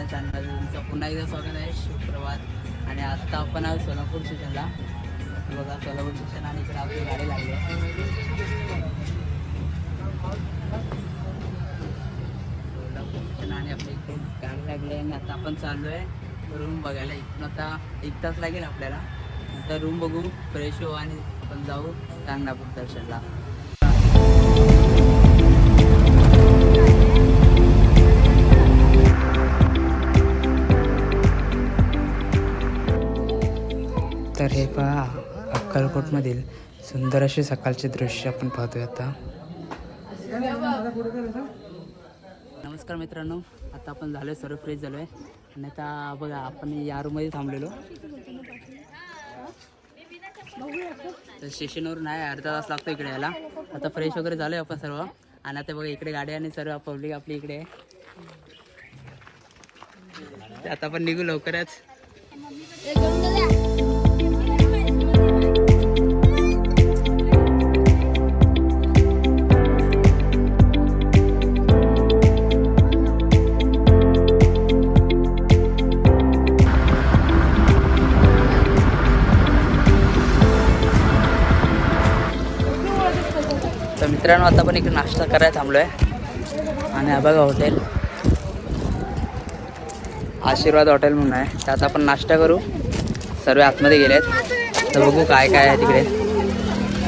माझ्या चॅनल तुमचं पुन्हा एकदा स्वागत आहे सुप्रभात आणि आत्ता आपण आहोत सोलापूर स्टेशनला. बघा सोलापूर स्टेशन आणि इकडे आपली गाडी लागली. सोलापूर स्टेशन आणि आपली इकडे गाडी लागली आहे आणि आता आपण चाललो आहे रूम बघायला. इथून आता एक तास लागेल आपल्याला. आता रूम बघू फ्रेश हो आणि आपण जाऊ गांगणापूर दर्शनला. अक्कलकोटमधील सुंदर असे सकाळचे दृश्य आपण पाहतोय आता. नमस्कार मित्रांनो आता आपण झालोय सर्व फ्रेश झालोय. आणि आता बघा आपण या रूममध्ये थांबलेलो. तर स्टेशनवरून आहे अर्धा तास लागतो इकडे यायला. आता फ्रेश वगैरे झालोय आपण सर्व. आणि आता बघा इकडे गाडी आणि सर्व पब्लिक आपली इकडे. आहे आता आपण निघू लवकरच. मित्रांनो आता पण इकडे नाश्ता करायला थांबलोय. आणि हा बघा हॉटेल आशीर्वाद हॉटेल म्हणून आहे. तर आता आपण नाश्ता करू. सर्व आतमध्ये गेलेत. तर बघू काय काय आहे तिकडे.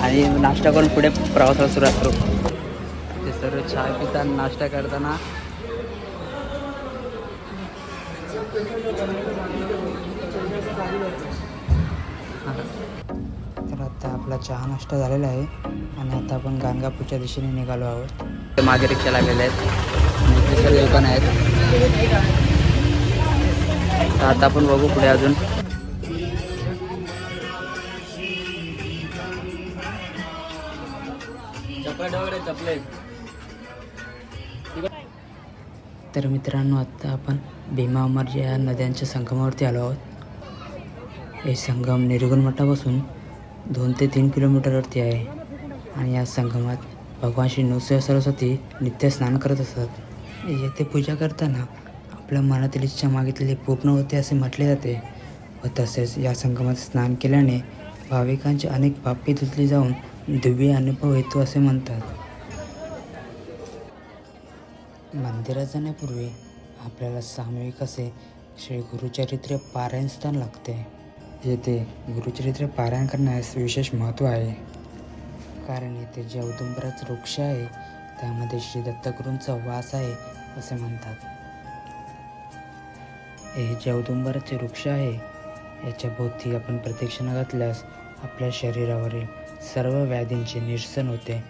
आणि नाश्ता करून पुढे प्रवासाला सुरुवात करू. ते सर्व चहा पिताना नाश्ता करताना तर आता आपला चहा नाश्ता झालेला आहे आणि आता आपण गाणगापूरच्या दिशेने निघालो आहोत. ते मागे रिक्षा लागलेले आहेत. दुकान आहेत तर आता आपण बघू पुढे अजून. तर मित्रांनो आता आपण भीमा अमर या नद्यांच्या संगमावरती आलो आहोत. हे संगम निर्गुण मठापासून दोन ते तीन किलोमीटरवरती आहे. आणि या संगमात भगवान श्री नृसिंह सरस्वती नित्य स्नान करत असतात. येथे पूजा करताना आपल्या मनातील इच्छा मागितलेली पूर्ण होते असे म्हटले जाते. व तसेच या संगमात स्नान केल्याने भाविकांचे अनेक पापे धुतली जाऊन दिव्य अनुभव येतो असे म्हणतात. मंदिरात जाण्यापूर्वी आपल्याला सामूहिक असे श्री गुरुचरित्र पारायण स्थान लागते. येथे गुरुचरित्र पारायण करण्यास विशेष महत्त्व आहे. कारण येथे जे औदुंबराच वृक्ष आहे त्यामध्ये श्री दत्तगुरूंचा वास आहे असे म्हणतात. हे जे औदुंबराचे वृक्ष आहे याच्या भोवती आपण प्रदक्षिणा घातल्यास आपल्या शरीरावरील सर्व व्याधींचे निरसन होते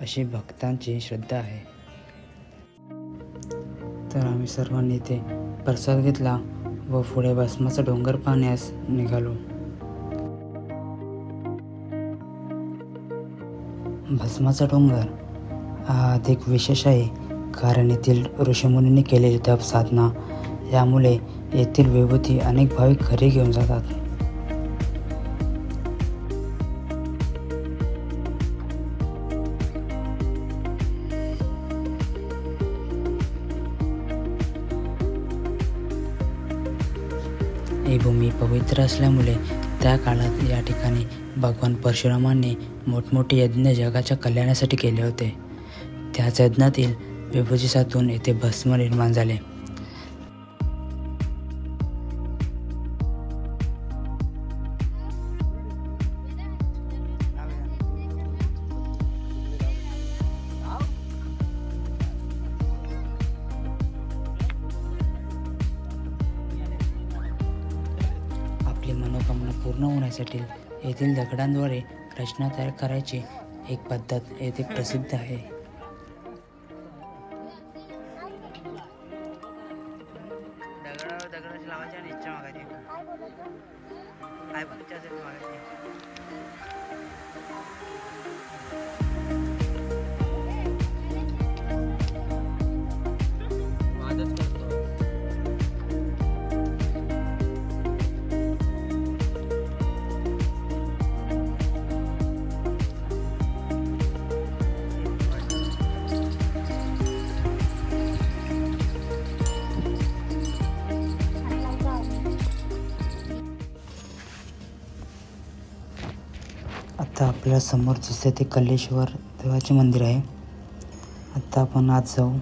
अशी भक्तांची श्रद्धा आहे. तर आम्ही सर्वांनी इथे प्रसाद घेतला. व पुढे भस्माचा डोंगर पाहण्यास निघालो. भस्माचा डोंगर हा अधिक विशेष आहे. कारण येथील ऋषीमुनींनी केलेली तप साधना यामुळे येथील विभूती अनेक भाविक घरी घेऊन जातात. ही भूमी पवित्र असल्यामुळे त्या काळात या ठिकाणी भगवान परशुरामांनी मोठमोठे यज्ञ जगाच्या कल्याणासाठी केले होते. त्याच यज्ञातील विभूती येथे भस्म निर्माण झाले. पूर्ण होण्यासाठी येथील दगडांद्वारे रचना तयार करायची एक पद्धत येथे प्रसिद्ध आहे. काय आता आपल्यासमोर दिसते ते कल्लेश्वर देवाचे मंदिर आहे. आता आपण आज जाऊ.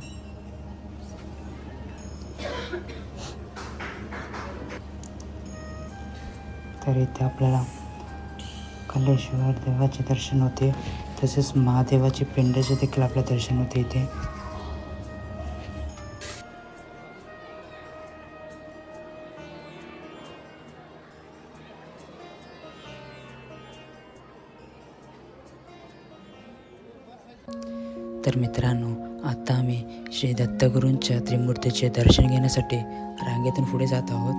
तर इथे आपल्याला कल्लेश्वर देवाचे दर्शन होते. तसेच महादेवाचे पिंडाचे देखील आपले दर्शन होते इथे. तर मित्रांनो आता आम्ही श्री दत्तगुरूंच्या त्रिमूर्तीचे दर्शन घेण्यासाठी रांगेतून पुढे जात आहोत.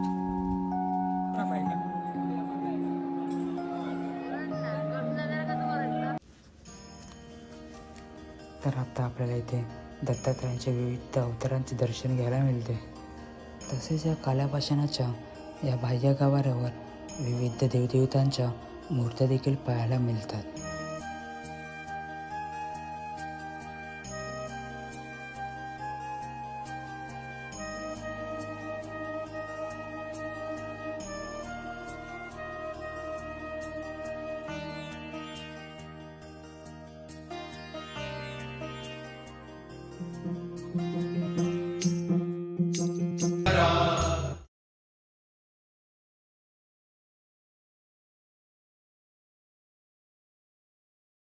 तर आता आपल्याला इथे दत्तात्रयांच्या विविध अवतारांचे दर्शन घ्यायला मिळते. तसेच या कालापाषाणाच्या या बाह्य गाभाऱ्यावर विविध देवदेवतांच्या मूर्त्या देखील पाहायला मिळतात.